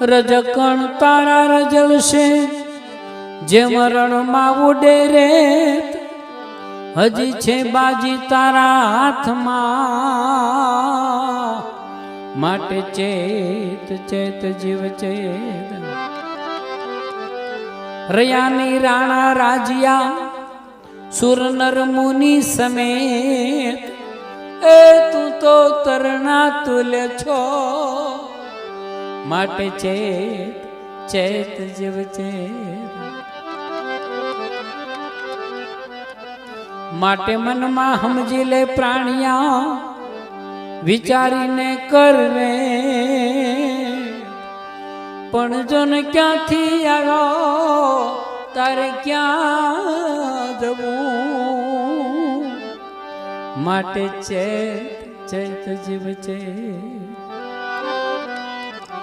રજકણ તારા રજળશે જેમ રણમાં ઉડે રેત, હજી છે બાજી તારા હાથમાં. માટે ચેત ચેત, જીવ, ચેત. રયાની રાણા રાજિયા સુર નર મુનિ સમેત. એ તું તો તરણા તુલ્ય છો. માટે ચેત ચેત જીવ ચેત. માટે મનમાં સમજી લે પ્રાણિયા, વિચારીને કરવે. પણ જો ને ક્યાંથી આવ્યો, તારે ક્યાં જવું? માટે ચેત, ચૈત જીવ ચેત.